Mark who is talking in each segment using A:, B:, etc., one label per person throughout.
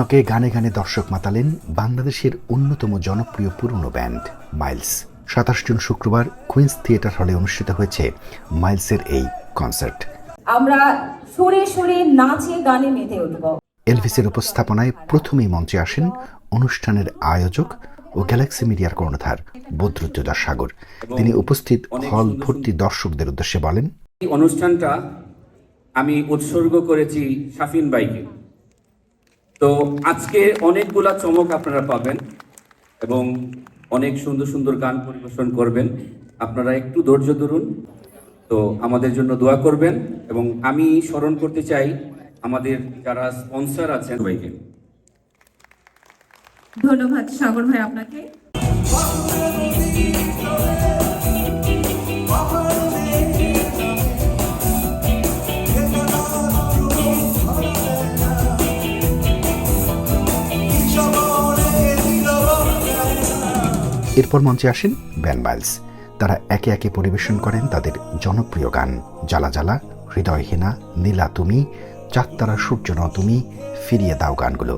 A: ইয়র্কে গানে গানে দর্শক মাতালেন বাংলাদেশের অন্যতম জনপ্রিয় পুরনো ব্যান্ড মাইলস। সাতাশ জুন শুক্রবার কুইন্স থিয়েটার হলে অনুষ্ঠিত হয়েছে মাইলসের এই কনসার্ট।
B: আমরা সুরে সুরে নাচে গানে মেতে উঠব।
A: এলভিসের উপস্থাপনায় প্রথমেই মঞ্চে আসেন অনুষ্ঠানের আয়োজক ও গ্যালাক্সি মিডিয়ার কর্ণধার বদরুদ্দোদা সাগর তিনি উপস্থিত হল ভর্তি দর্শকদের উদ্দেশ্যে বলেন
C: এই অনুষ্ঠানটা আমি উৎসর্গ করেছি শাফিন বাইকে তো আজকে অনেকগুলা চমক আপনারা পাবেন এবং অনেক সুন্দর সুন্দর গান পরিবেশন করবেন। আপনারা একটু ধৈর্য ধরুন। তো আমাদের জন্য দোয়া করবেন এবং আমি স্মরণ করতে চাই আমাদের যারা স্পন্সর আছেন সবাইকে।
B: ধন্যবাদ সাগর ভাই আপনাকে।
A: এরপর মঞ্চে আসেন ব্যান মাইলস তারা একে একে পরিবেশন করেন তাদের জনপ্রিয় গান, জ্বালা জ্বালা হৃদয়হীনা নীলা তুমি চাঁদতারা সূর্য ন তুমি, ফিরিয়ে দাও গানগুলো।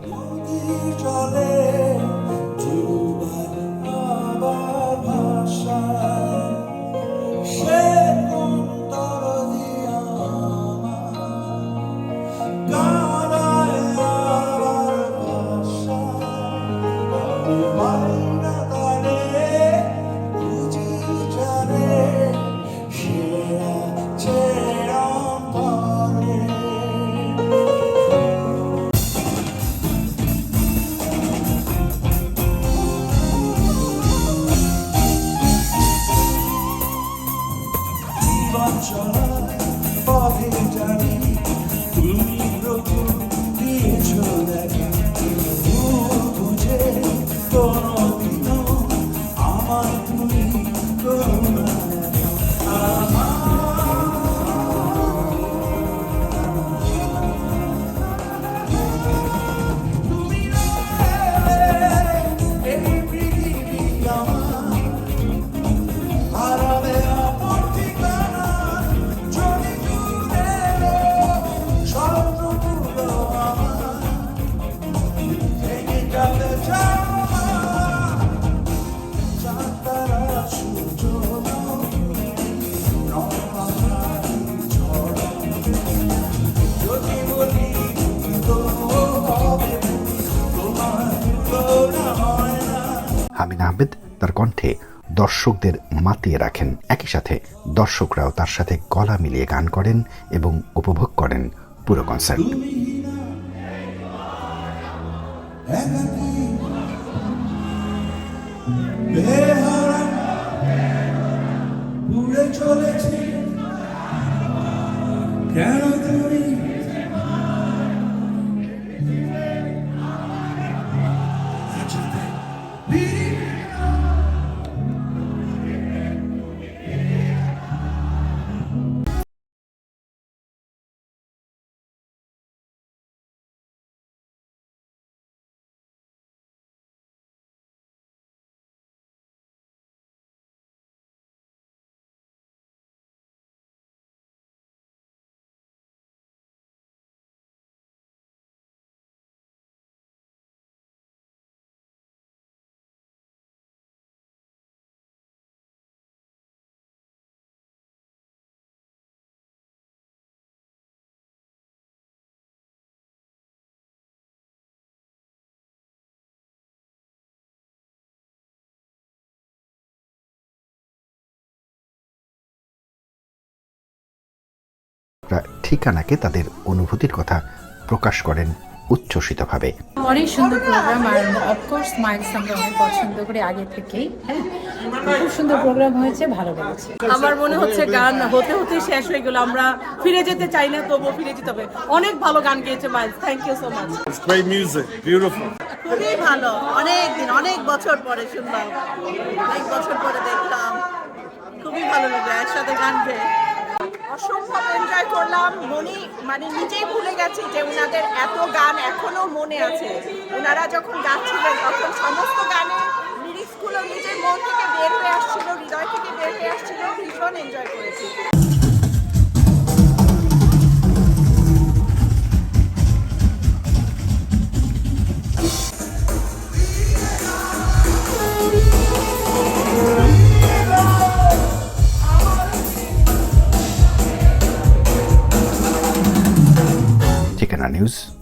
D: জীবন
A: হামিদ আহমেদ তার কণ্ঠে দর্শকদের মাতিয়ে রাখেন। একই সাথে দর্শকরাও তার সাথে গলা মিলিয়ে গান করেন এবং উপভোগ করেন পুরো কনসার্ট।
D: কেন তুমি
A: ঠিকানাকে তাদের অনুভূতির কথা প্রকাশ করেন উচ্ছ্বসিতভাবে।
E: অনেক সুন্দর প্রোগ্রাম আর অফকোর্স মাইলস আমরা অনেক পছন্দ করি আগে থেকেই। হ্যাঁ খুব সুন্দর প্রোগ্রাম হয়েছে ভালো লেগেছে।
F: আমার মনে হচ্ছে গান হতে হতে শেষ হয়ে গেল আমরা ফিরে যেতে চাই না তবুও ফিরে যেতে হবে। অনেক ভালো গান গেয়েছে Miles thank you so much
G: great music, beautiful.
F: খুবই ভালো অনেক দিন অনেক বছর পরে শুনলাম। অনেক বছর পরে দেখলাম। খুবই ভালো লাগল একসাথে গান গেয়ে। অসম্ভব এনজয় করলাম। মনি মানে নিজেই ভুলে গেছি যে ওনাদের এত গান এখনও মনে আছে। ওনারা যখন গাচ্ছিলেন, তখন সমস্ত গানের লিরিক্সগুলো নিজের মন থেকে বের হয়ে আসছিল, হৃদয় থেকে বের হয়ে আসছিল, ভীষণ এনজয় করেছি।
A: Banana News.